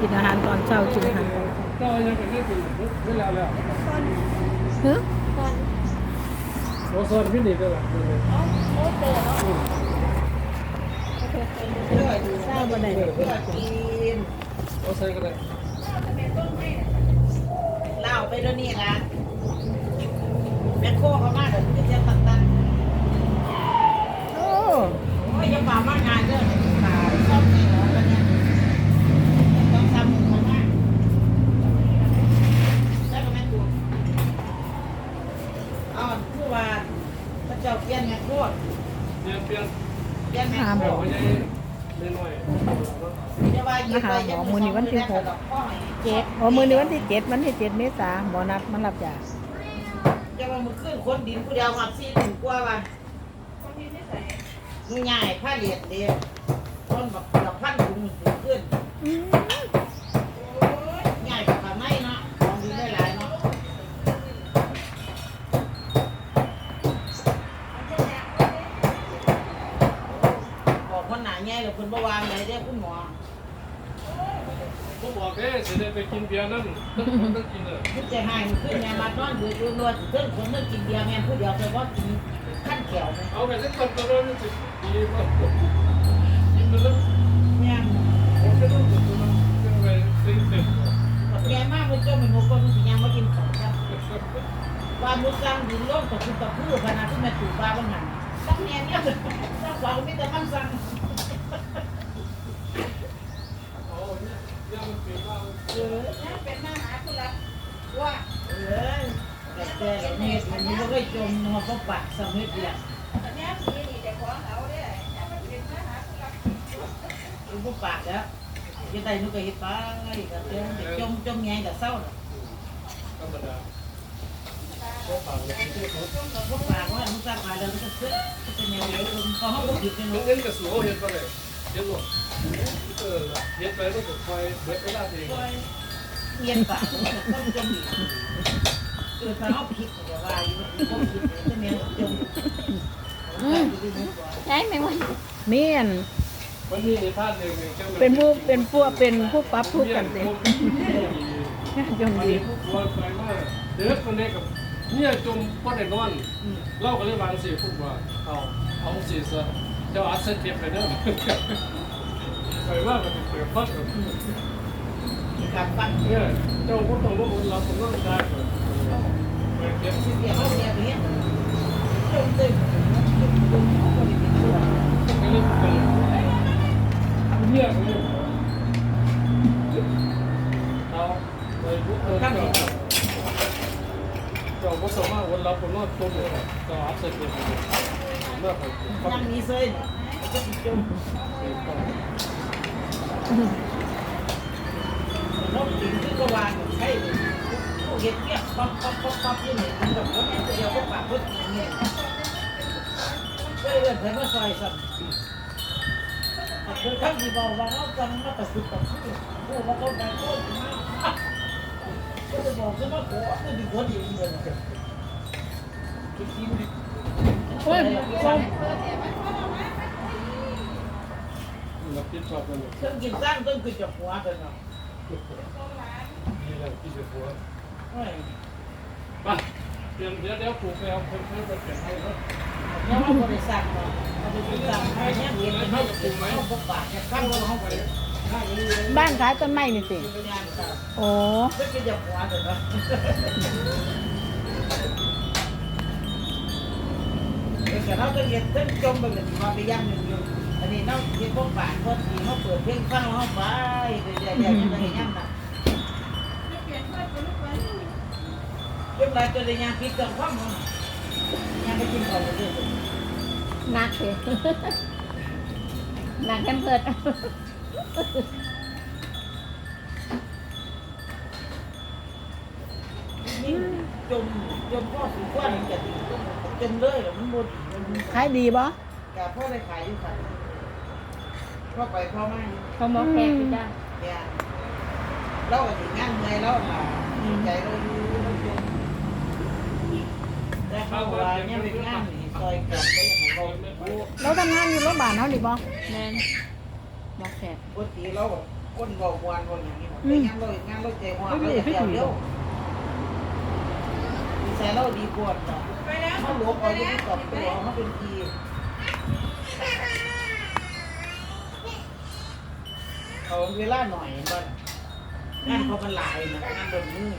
กินอาหารตอนเช้ากินอาหารตอนเช้าก็ยังเป็นเรื่องจริงไม่แล้วแล้วเฮ้ยโอโซนพี่นี่ก็แบบเช้าบ่ได้เลยโอโซนก็ได้เล่าไปแล้วนี่ละแม่โคเขามาเดี๋ยวจะเจ็บตันตัน โอ้ โอ้ยยังมามางานเรื่องขาซ่อมไงเหรอแล้วเนี่ยต้องทำมันมากแล้วก็แม่ตัวอ๋อคือว่าพระเจ้าเปลี่ยนแม่โคตร เปลี่ยนเปลี่ยน เปลี่ยนแม่ ห้าม โค บ ต อ ร ก ไม่ใช่เน้อย เดี๋ยวว่าหยิบไปยัง มาหาหม อนี้วันที่หกเจ็ดโอ้มื้อนี้วันที่เจ็ดวันที่เจ็ดเมษาบ่นัดมันรับยาจะว่ามึงขึ้นคนดินกูเดียวมาซีถึงกว่าว่ามึงใหญ่ผ้าเหลียดเดียวต้นแบบเกือบพันถุงขึ้นใหญ่กว่าขาไม่เนาะลองดูได้หลายเนาะบอกคนหนาใหญ่หรือคนบวางเลยเด้คุณหมอ บอกเอ้สิได้ไปกินเบียร์นั่นต้องต้องกินเลยคิดจะให้มันขึ้นแม่มานอนอยู่รวดๆขึ้นคนนึกกินเบียร์แม่ผู้เดียวแต่ว่ากินขั้นเขียวไหมเอาไปสักคนตัวนั้นสิดีมากกินมันแล้วแม่ผมจะต้องตัวนั้นจะไปสิ่งเด็ดบอกแกมากมันก็ไม่รู้คนมันสิยังมากินของครับว่ามุสังดินโลกกับคุณตะพื้ขนาดที่แม่ถูกบ้าบ้างหันตั้งแนวเนี่ยตั้งขวางมีแต่มันสั่งโอ้ยยังมัน เป็นว่าเออเนี่ยเป็นมาหาคุณละว่าเออแต่แต่เม็ดมันไม่ได้จมหัวเขาปัดสมิธเนี่ยอุปปากแล้วยังได้นุกหิตากับเจ้าจมจมแงกับเศร้าธรรมดาก็ต่างกันที่เขาอุปปากว่ามุสังมาแล้วมันก็เสื้อเป็นแนวเดียวกันเขาเขาก็ผิดกันน้องเนาะเอ็นกับสูเห็นไปเลยเห็นหรอ เออเห็นไปแล้วก็คอยเบิดเวลาเองเงียบปากต้องจมอีกเออถ้าเขาผิดก็ว่าอยู่เขาผิดเป็นแนวจมใช่ไหมวันเมียนมันมีในภาพหนึ่งเป็นผู้เป็นผู้เป็นผู้ปรับทุกข์กันสิยมมันดีผู้คนไปมากเด็กคนนี้กับเนี่ยจมก็ได้นอนเล่ากันเรื่องบางสิพูดว่าเอาเอาสิซะเจ้าอัดเสถียรไปเด้อ ไปว่ามันเปิดพัดกับกับฟันเนี่ยเจ้าก็ต้องว่ามันรับคนนั่งได้ไปเก็บเดี๋ยวเขาเสียไปเนี่ยจมตึงจมตึงคนที่เป็นตัวไปเล่นกันเนี่ยเอาไปพูดเออเจ้าเจ้าก็สามารถวันรับคนนอนตัวเดียวเจ้าอัดเสถียรไปเมื่อไปยังมีเส้นก็ติดจม นกติดขึ้นก็วางใช่ผู้เห็ดเกี้ยปั๊บปั๊บปั๊บปั๊บยี่เนี่ยมันแบบคนนี้เดียวก็ปากพุทธอย่างเงี้ยก็เลยเดินไปมาซอยสั่นคือข้างที่บอกว่าเราจำมาแต่สุดแต่ผู้ผู้ว่าเขาได้โคตรมากก็จะบอกว่าเขาโคตรดีคนดีเลยโอ้ย รับผิดชอบกันเลยเครื่องกินสร้างต้นคือจะหัวกันเนาะนี่แหละที่จะหัวเฮ้ยไปเดี๋ยวเดี๋ยวเดี๋ยวปลูกไปเอาคนเพิ่มไปเก็บให้แล้วแล้วเราบริษัทเนาะเราบริษัทให้เนี่ยเรียนเป็นเขาปลูกไหมเขาปลูกป่าเนี่ยข้างเราไปข้างนี้เลยบ้านขายต้นไม้นี่สิเป็นงานค่ะโอ้ก็คือจะหัวกันเนาะแต่เราก็เรียนต้นจมไปเลยมาไปย่ำหนึ่งอยู่ อันนี้เราเรียนพวกป่าคนที่เขาเปิดเพลงฟังเขาไปเดี๋ยวเดี๋ยวยังไงย่ำนะเรื่องไรตัวเดียยังพิดกับความมันยังไปกินของเลยหนักเลยหนักแคมเพิดนี่จมจมพ่อสูงกว่านี่จะดีจมเลยแล้วมันหมดมันขายดีบ่กะพ่อได้ขายอยู่ค่ะ พ่อไปพ่อไม่เขามองแพงพี่จ้าเนี่ยเราก็ถึงงานเมื่อยแล้วค่ะใจเราอยู่เราจมแต่เขาว่าเนี่ยเป็นงานนี่ซอยกลับไปของเราโอ้เราทำงานอยู่โรงพยาบาลเฮานี่บ่แมนมองแพงปกติเราคนบอกมวนคนอย่างนี้ไปงานเรางานเราใจมวนเราจะเดียวเดียวดีใจเราดีกว่าเนาะเขาหลวมเอาไปตอบตัวเขาเป็นที เอาเวลาหน่อยบ้างงานเขามันหลายนะงานโดนมือ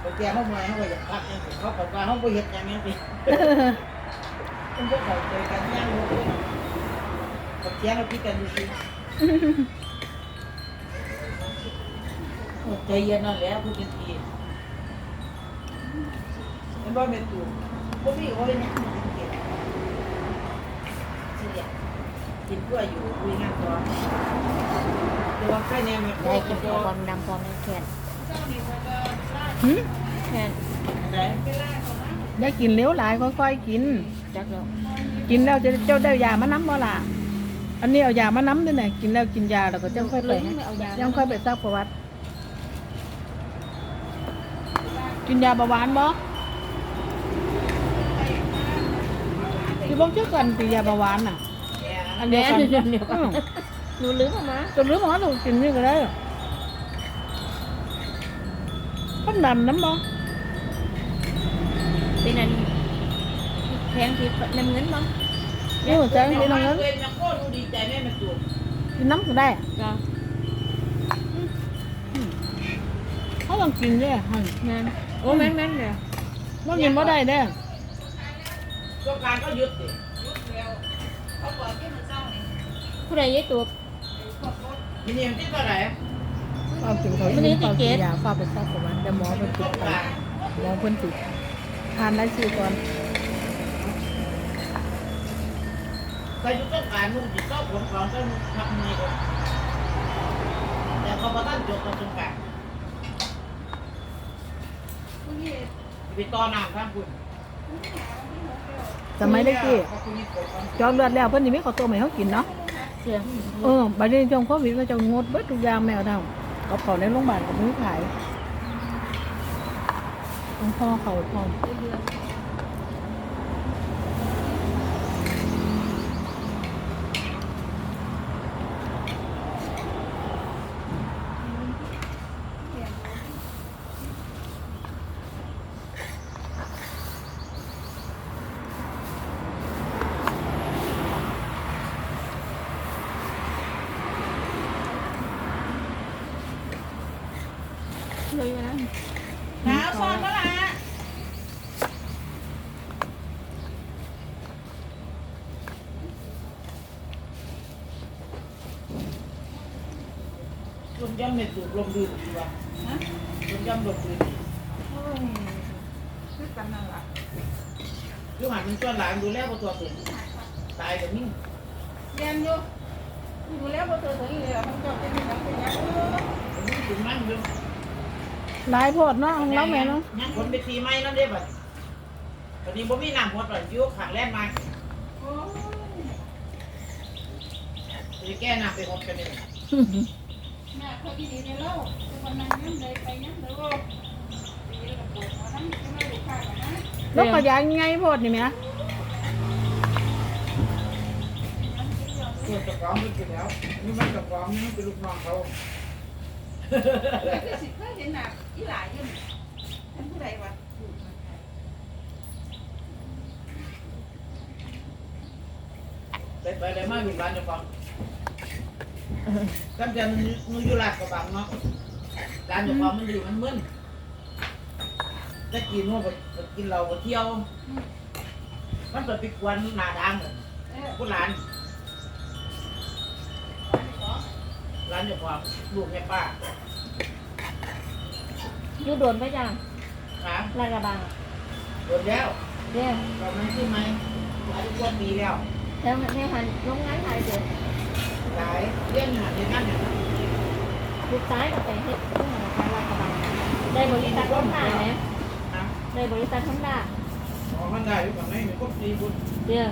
ไปแจ้งเขาเมื่อยเขาก็อยากพักยังเขาบอกว่าเขาไปเห็ดอย่างนี้ไปมันก็เข้าใจกันย่างเลยกับแจ้งเราพิกันดูสิใจเย็นนั่นแหละพูดเป็นทีมันบ่เป็นตูพวกพี่เขาเป็นยังมันเป็นเกียรติเสีย กินเพื่ออยู่คุยงานต่อแต่ว่าใครเนี่ยมันได้กินความดำความแขนหืมแขนอะได้กินเลี้ยวหลายค่อยๆกินจักแล้วกินแล้วจะเจ้าได้ยามาน้ำบ่ล่ะอันนี้เอายามาน้ำด้วยเนี่ยกินแล้วกินยาแล้วก็จังค่อยไปยังค่อยไปซักประวัติกินยาเบาหวานบ่ที่บอกเชื่อกันกินยาเบาหวานน่ะ อันเดีแม่ยวกันเดี๋ยวก่ออืนมหนูลืมเอามาจนรู้หมอต้องกินนี่ก็ได้คนดำน้ำบ่เป็นอันแพงที่น้ำเงินบ้างนี่หัวใจพี่น้องเงินั้นนยังโคตรดีใจแม่มันตูกินน้ำก็ได้จ้ะเขาต้องกินเด้อหั่นแม่นโอ้แม่นแม่นเลยว่ากินบ่ได้เด้อตัวการก็ยึดดิ ผู้ใดยัยตัวทีนี้มันที่เท่าไหร่เอากินเขามันนี่เอาติกิเกนตยาฟ้าไปซักประวัติเดี๋ยวหมอเพิ่นติต้ดองไปการหมอเพิ่นติดทานได้ชื่อก่อนใครจะต้องการมึงจิตต้องผลของต้องทำไงก่อนแต่เขาประทันจบกับตรงกลางไปต่อน้ำข้างคุณสมัยได้กี้จองเลือดแล้วเพิ่นสิมีข้าวต้มให้เฮากินเนาะ เสียเออบัดนี้ช่วงโควิดก็จะงดเบิดทุกอย่างแมวเท่ากับเผาในโรงพยาบาลก็มีขายต้องพ่อเขาพร้อม เลยนะ หนาวซ้อนเมื่อไหร่ ลมย่ำเนี่ยสูบลมดื้อดีวะลมย่ำลมดื้อคือกันนั่นล่ะยูหันมันส่วนหลานดูแลบ่ตัวเป็นตายกับมิ่งเรียนอยู่อยู่แล้วพอเธอถึงเลยอะมันก็เป็นอย่างนั้นเป็นอย่างนี้มิ่งถึงมันอยู่หลายโพดเนาะของเราแม่เนาะยังคนไปทีไม้นั่นเด้บัดตอนนี้บ่มีน้ำพอดบัดอยู่ข้างแล่นมาโอ้ยจะแก้น้ำไปหดกันนี่แม่เขาดีดีในเล่าแต่วันนั้นยั งเลยไปยังเลยว่าดีแล้วก็ปวดหัวนั่นจะไม่ดูข้างนะแล้วก็ยางไงโพดนี่แหม่ตัวตะกร้องมันเป็นแล้วนี่มันตะกร้องนี่มันเป็นลูกน้องเขาเลยคือสิเคยเห็นหนักอีหลายอยังเป็นผู้ใดวะไปไปเลยมาอยู่ร้านเจ้าของ ตั้งแต่มันมันอยู่ลาดกระบังเนาะร้านเจ้าของมันอยู่มันมึนจะกินว่าไปกินเหล้าไปเที่ยว มันไปปิดวันหนาดังเลยเออผู้หลานร้านเจ้าของลูกแม่ป้าอยู่โดนไปจ้ะขาลาดกระบังโดนแล้วเด้อตอนนั้นขึ้นไหมหลายกว่าปีแล้วแล้วแม่หันลงงานหายเด้อ หลายเรื่องหาเรื่องนั้นเนี่ยลูกซ้ายกับไปเฮ็ดที่ธนาคาราดกระบังได้บริษัทฮอนด้าไหมนะได้บริษัทฮอนด้าอ๋อมันได้อยู่ฝั่งไหนมีครบสี่บุญเด้อ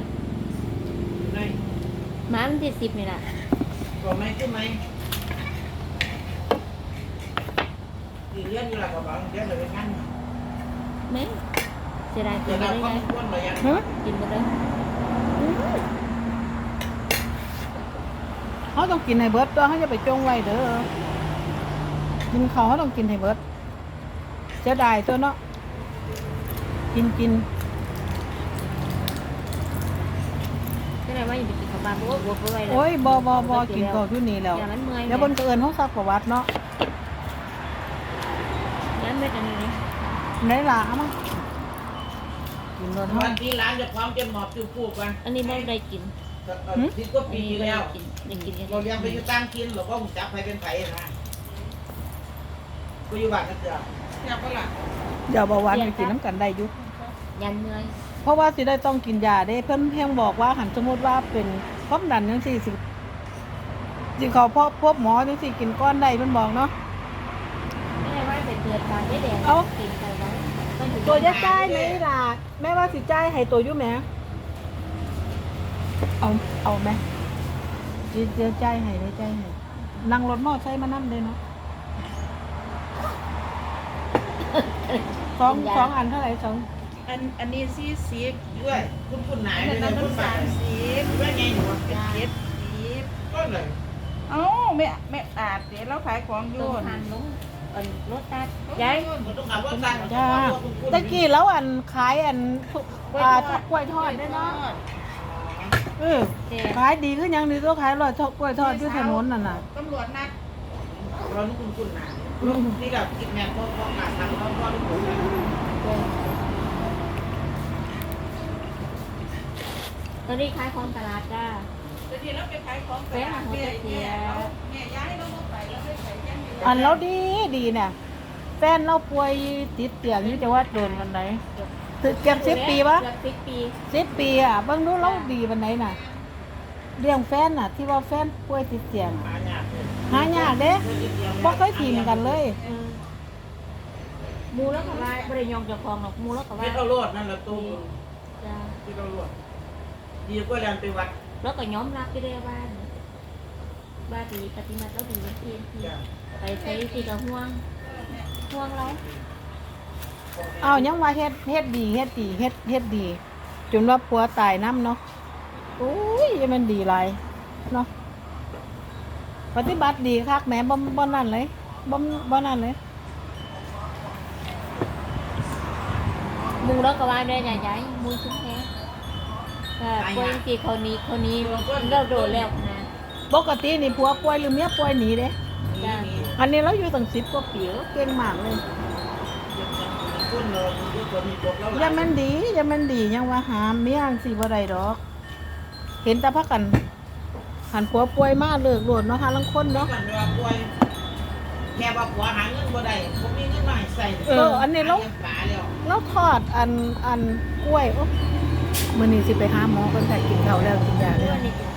อยู่ในมาวันที่สิบนี่แหละฝั่งไหนขึ้นไหมที่เรียนอยู่หลักกระบังเรียนเลยงั้นแม่เสียดายกินไปเรได้ไงม้วนเลยยังฮะกินไปเลย เขาต้องกินให้เบิดตัวเขาจะไปจงไว้เด้อกินเขาวเขาต้องกินให้เบิดเสียดายตัวเนาะกินกินก็เลยว่าอย่าไปกินข้าวปลาเพราะว่าบวกไว้แล้วโอ้ยบอบอบอกินก่อนอยู่นี่แล้วอย่างนั้นเมื่อยเดี๋ยวบนเกินห้องซักประวัติเนาะนั้นเม็ดอันนี้นี่ได้ละเอามากินรถห้อวังนที่ร้านจะพร้อมจะหมอบจูปูกันอันนี้ไม่ได้กิน สิบกว่าอันปีนี้ไม่แล้ได้วกินได้กินเราเลี้ยงไปอยู่ตั้งกินหรือว่าผมจับไปเป็นไผ่นะก็อยู่บ้านนั่นเถอะเนี่ยก็หลังเดี๋ยวเบาหวานไปกินน้ำกันได้อยุยันเมื่อยเพราะว่าสิได้ต้องกินยาได้เพิ่นเพียงบอกว่าหันสมมติว่าเป็นความดันจังสี่สิสิเขาพบพบหมอจังสี่กินก้อนได้เพิ่นบอกเนาะไม่ได้ว่าไปเกิดการได้แดงเอ้ากินไปแล้วต้องอยู่ตัวจะจ่ายไหมล่ะแม่ว่าสิจ่ายให้ตัวอยู่แหม เอาเอาไหมเดี๋ยวเดี๋ยวจ่ายให้ได้จ่ายให้นั่งรถมอไซค์มานั่เลยเนาะสองสองอันเท่าไหร่สองอันอันนี้สี่สิบด้วยคุณคุณไหนอันด้วยนั้นนะมัคุนณสาสามมสิบด้วยไงหนูเป็นเจ็ดสิบก็เลยเอ้าแม่แม่อาจเดี๋ยวเราขายของอต้ยู่องทานลงเอันรถตัดยายมันต้องขับรถตั้งจ้าตะกี้แล้วอันขายอันอ่ากล้วยทอดได้เนาะ เออแต่ขายดีขึ้นยังดีตัวขายอร่อยทอดกล้วยทอดที่ถนนน่ะน่ะตำรวจนัดเราต้องคุณคุณไหนนี่แบบกินแม่พ่อพ่อการทำพ่อพ่อทุกคนตอนนี้ขายของตลาดจ้าเดี๋ยวนี้เราไปขายของแต่แม่แม่เอาแม่ย้ายเราไปเราไปใส่แค่นี้อันเราดีดีเนี่ยแฟนเราป่วยติดเตียงอยู่จะว่าโดนวันไหน ถึงเก็บสิบปีปะเกือบสิบปีสิบปีอะเบิ่งดูเราดีวันไหนน่ะเลี้ยงแฟนน่ะ ที่ว่าแฟนป่วยติดเตียงหายากหายากเด้บ่เคยทิ้งกันเลยเออหมูแล้วก็ว่าบริยองเจ้าของหรอกหมูแล้วก็ไม่ว่าเอาโลดนั่นแหละตู้จ้าที่เราโลดดีกว่าแรงไปวัด แล้วก็ย้อมรับที่ได้บ้านบ้านดีปฏิบัติแล้วดีเพียนที่ไปใช้ที่กับห่วงห่วงเรา เอายังว่าเฮ็ดเฮ็ดดีเฮ็ดดีเฮ็ดเฮ็ดดี จนว่าผัวตายน้ำเนาะโอ้ยมันดีหลายเนาะปฏิบัติดีคักแหมบ่บ่นั่นเลยบ่บ่นั่นเลยหมูแล้วก็ว่าได้ใหญ่ๆหมูชุ่มแท้ค่ะคนที่คนนี้คนนี้เราโดนแล้วนะปกตินี่ผัวป่วยหรือเมียป่วยหนีเด้นี่นี่อันนี้เราอยู่ตั้งสิบกว่าปีแล้วเก่งมากเลย คนเราดูตัวมีตัวเรายังแม่นดียังแม่นดียังว่าหาเมียสิบ่ได้ดอก เห็นแต่พักกันหันผัวป่วยมาเลิกโลดเนาะหาลังคนเนาะกันเวลาป่วยแค่ว่าผัวหาเงินบ่ได้ผมมีเงินมาให้ใส่เอออันนี้เราฝาแล้วเราทอดอันอันกล้วยโอ้มื้อนี้สิไปหาหมอเพิ่นแต่กินข้าวแล้วกินยาเรื่แล้อวงนี้กิน